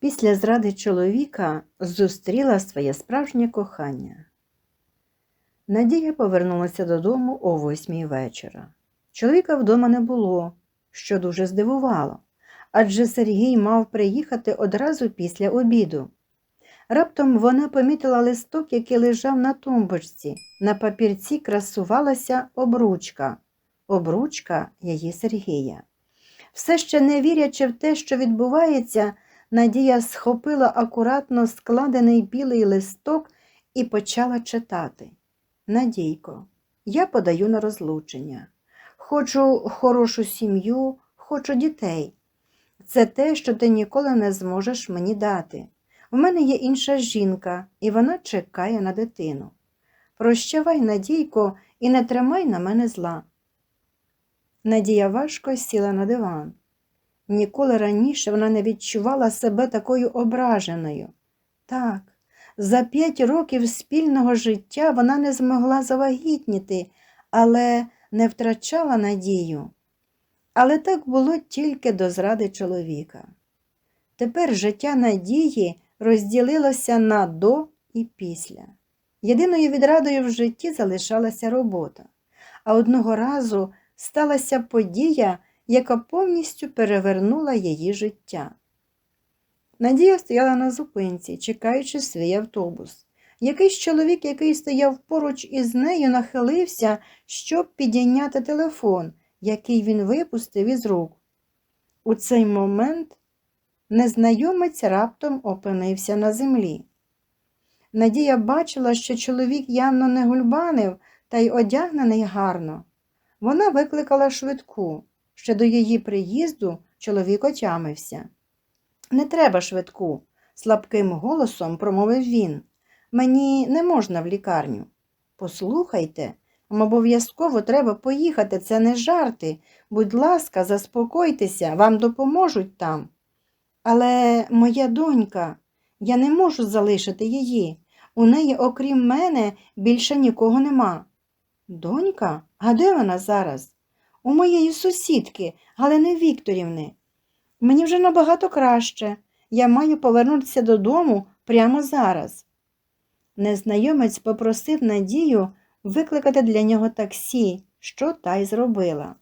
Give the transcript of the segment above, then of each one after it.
після зради чоловіка зустріла своє справжнє кохання. Надія повернулася додому о восьмій вечора. Чоловіка вдома не було, що дуже здивувало, адже Сергій мав приїхати одразу після обіду. Раптом вона помітила листок, який лежав на тумбочці. На папірці красувалася обручка, обручка її Сергія. Все ще не вірячи в те, що відбувається, Надія схопила акуратно складений білий листок і почала читати. Надійко, я подаю на розлучення. Хочу хорошу сім'ю, хочу дітей. Це те, що ти ніколи не зможеш мені дати. У мене є інша жінка, і вона чекає на дитину. Прощавай, Надійко, і не тримай на мене зла. Надія важко сіла на диван. Ніколи раніше вона не відчувала себе такою ображеною. Так, за п'ять років спільного життя вона не змогла завагітніти, але не втрачала надію. Але так було тільки до зради чоловіка. Тепер життя надії розділилося на до і після. Єдиною відрадою в житті залишалася робота, а одного разу сталася подія, яка повністю перевернула її життя. Надія стояла на зупинці, чекаючи свій автобус. Якийсь чоловік, який стояв поруч із нею, нахилився, щоб підійняти телефон, який він випустив із рук. У цей момент незнайомець раптом опинився на землі. Надія бачила, що чоловік явно не гульбанив та й одягнений гарно. Вона викликала швидку. Ще до її приїзду чоловік отямився. Не треба швидку, слабким голосом промовив він. Мені не можна в лікарню. Послухайте, вам обов'язково треба поїхати, це не жарти. Будь ласка, заспокойтеся, вам допоможуть там. Але моя донька, я не можу залишити її. У неї, окрім мене, більше нікого нема. Донька? А де вона зараз? У моєї сусідки, Галини Вікторівни. Мені вже набагато краще. Я маю повернутися додому прямо зараз. Незнайомець попросив Надію викликати для нього таксі, що та й зробила.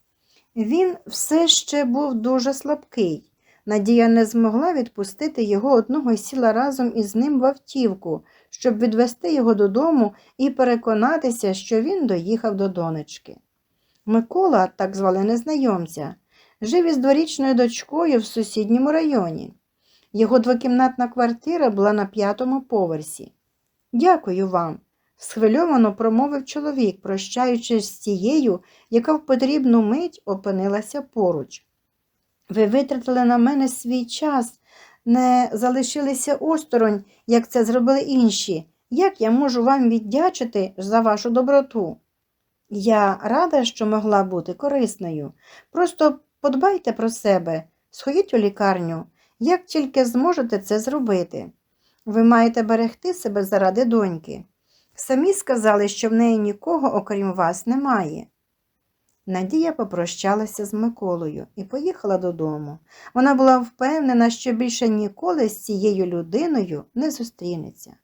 Він все ще був дуже слабкий. Надія не змогла відпустити його одного і сіла разом із ним в автівку, щоб відвести його додому і переконатися, що він доїхав до донечки. Микола, так звали незнайомця, жив із дворічною дочкою в сусідньому районі. Його двокімнатна квартира була на п'ятому поверсі. Дякую вам, схвильовано промовив чоловік, прощаючись з тією, яка в потрібну мить опинилася поруч. Ви витратили на мене свій час, не залишилися осторонь, як це зробили інші. Як я можу вам віддячити за вашу доброту? Я рада, що могла бути корисною. Просто подбайте про себе, сходіть у лікарню, як тільки зможете це зробити. Ви маєте берегти себе заради доньки. Самі сказали, що в неї нікого, окрім вас, немає. Надія попрощалася з Миколою і поїхала додому. Вона була впевнена, що більше ніколи з цією людиною не зустрінеться.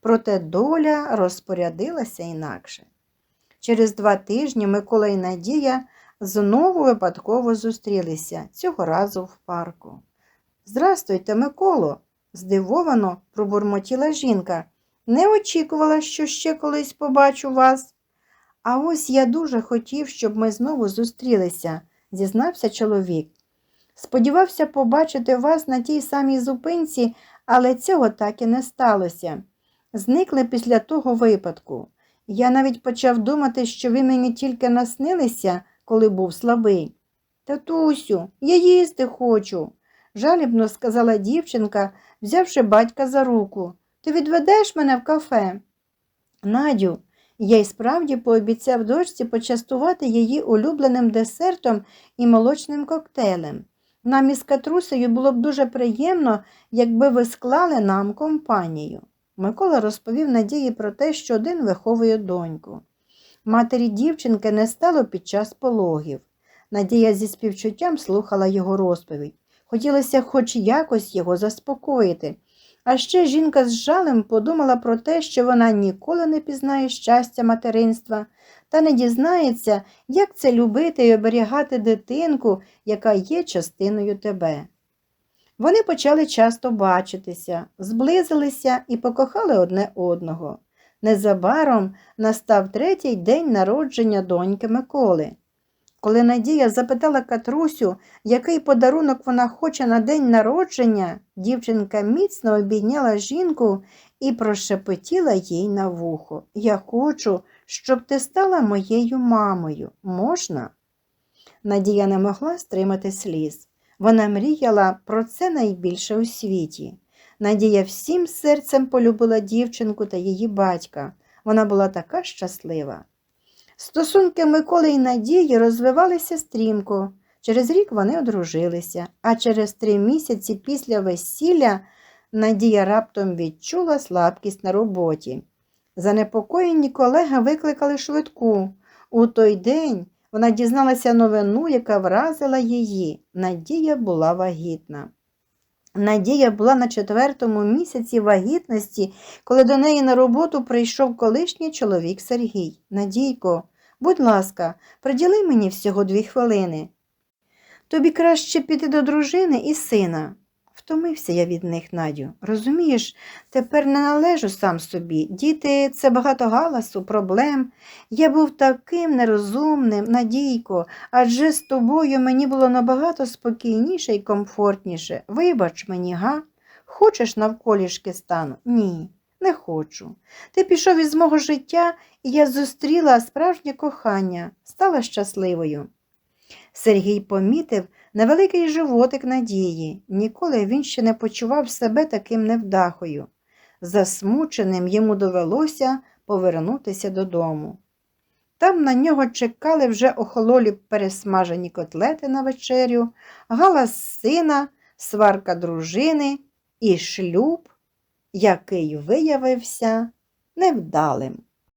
Проте доля розпорядилася інакше. Через два тижні Микола і Надія знову випадково зустрілися, цього разу в парку. Здрастуйте, Миколо, здивовано пробурмотіла жінка. Не очікувала, що ще колись побачу вас. А ось я дуже хотів, щоб ми знову зустрілися, зізнався чоловік. Сподівався побачити вас на тій самій зупинці, але цього так і не сталося. Зникли після того випадку. Я навіть почав думати, що ви мені тільки наснилися, коли був слабий. Татусю, я їсти хочу, жалібно сказала дівчинка, взявши батька за руку. Ти відведеш мене в кафе? Надю, я й справді пообіцяв дочці почастувати її улюбленим десертом і молочним коктейлем. Нам із Катрусею було б дуже приємно, якби ви склали нам компанію. Микола розповів Надії про те, що один виховує доньку. Матері дівчинки не стало під час пологів. Надія зі співчуттям слухала його розповідь. Хотілося хоч якось його заспокоїти. А ще жінка з жалем подумала про те, що вона ніколи не пізнає щастя материнства та не дізнається, як це любити і оберігати дитинку, яка є частиною тебе. Вони почали часто бачитися, зблизилися і покохали одне одного. Незабаром настав третій день народження доньки Миколи. Коли Надія запитала Катрусю, який подарунок вона хоче на день народження, дівчинка міцно обійняла жінку і прошепотіла їй на вухо Я хочу, щоб ти стала моєю мамою. Можна? Надія не могла стримати сліз. Вона мріяла про це найбільше у світі. Надія всім серцем полюбила дівчинку та її батька. Вона була така щаслива. Стосунки Миколи і Надії розвивалися стрімко. Через рік вони одружилися, а через три місяці після весілля Надія раптом відчула слабкість на роботі. Занепокоєні колеги викликали швидку. У той день вона дізналася новину, яка вразила її. Надія була вагітна. Надія була на четвертому місяці вагітності, коли до неї на роботу прийшов колишній чоловік Сергій. Надійко, будь ласка, приділи мені всього дві хвилини. Тобі краще піти до дружини і сина. Втомився я від них, Надю. Розумієш, тепер не належу сам собі. Діти це багато галасу, проблем. Я був таким нерозумним, Надійко, адже з тобою мені було набагато спокійніше і комфортніше. Вибач мені, га? Хочеш навколішки стану? Ні, не хочу. Ти пішов із мого життя, і я зустріла справжнє кохання, стала щасливою. Сергій помітив невеликий животик надії. Ніколи він ще не почував себе таким невдахою. Засмученим йому довелося повернутися додому. Там на нього чекали вже охололі пересмажені котлети на вечерю, галас сина, сварка дружини і шлюб, який виявився невдалим.